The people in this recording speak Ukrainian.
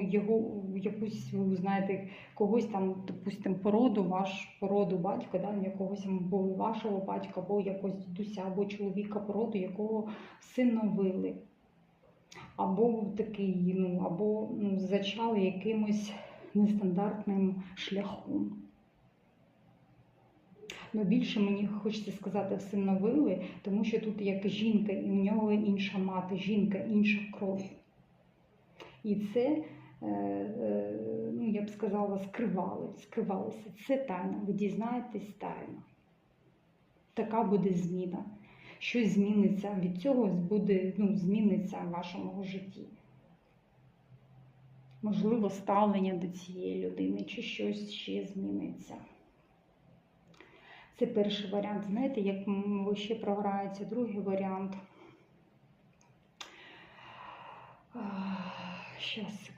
його якусь, ви знаєте, когось там, допустимо, породу, ваш породу батька, да, якогось або вашого батька, або якогось дідуся, або чоловіка породу, якого всиновили. Або такий, ну, або ну, зачали якимось нестандартним шляхом. Ну, більше мені хочеться сказати всиновили, тому що тут як жінка, і у нього інша мати, жінка, інша кров. І це, е, е, ну, я б сказала, скривали, скривалося. Це тайна, ви дізнаєтесь тайна. Така буде зміна. Щось зміниться від цього буде, ну, зміниться в вашому житті. Можливо, ставлення до цієї людини, чи щось ще зміниться. Це перший варіант. Знаєте, як ще програється другий варіант. Щас, секунду.